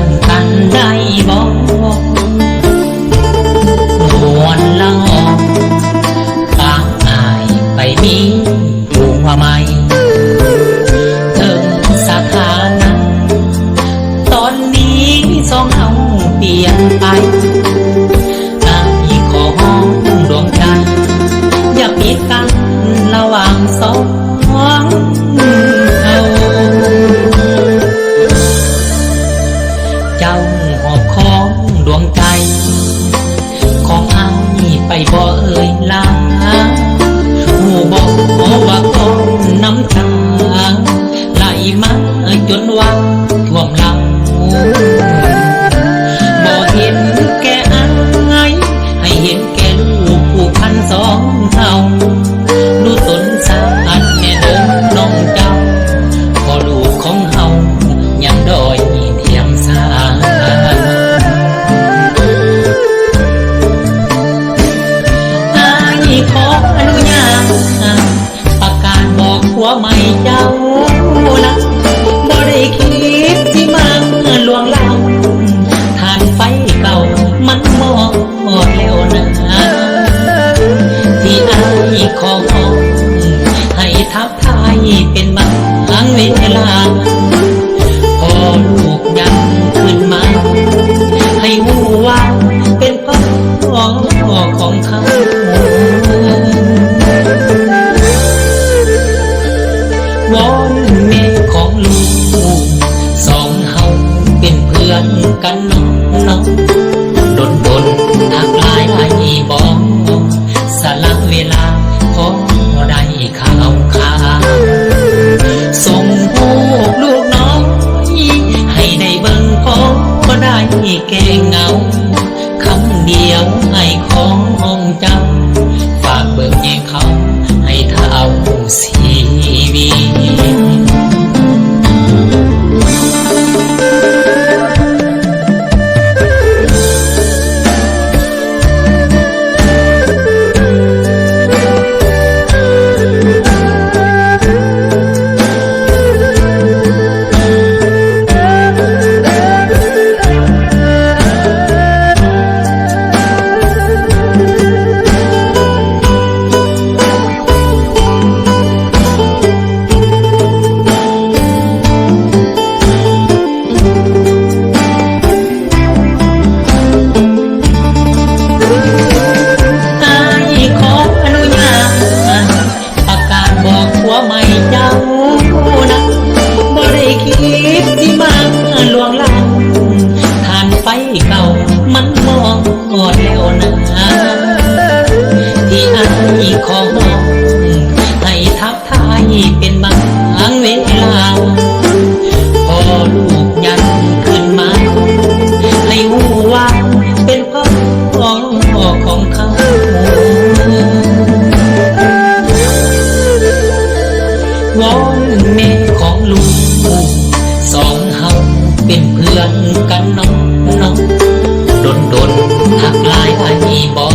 กันกันได้บอกหวนละอองตางอายไปมีบัว่าไม่ถึงสถานะตอนนี้สองเฮาเปลี่ยนไป เจ้าหอบของดวงใจ ของอายไปบ่เอ่ยลาหูบอกว่าของน้ำตาไหลมาจนวันท่วมลังบ่เห็นแก่อายให้เห็นแก่ลูกผู้พันสองเท่า ผัวใหม่เจ้านะบ่ได้คิดสิมาลวงเราทานไฟเก่ามันหมดแล้วนะที่อายขอให้ทับทายเป็นบางเวลา วอนแม่ของลูกสองเฮาเป็นเพื่อนกันน้องน้องดนดนทักลายไอ้บองสลักเวลาพอได้ข่าวข่าวส่งลูกลูกน้องให้ได้เบิ่งพอก็ได้แก่เงาคำเดียวให้ของเจำ อนกันน้องน้องโดนโดนหักลายไอ้บอ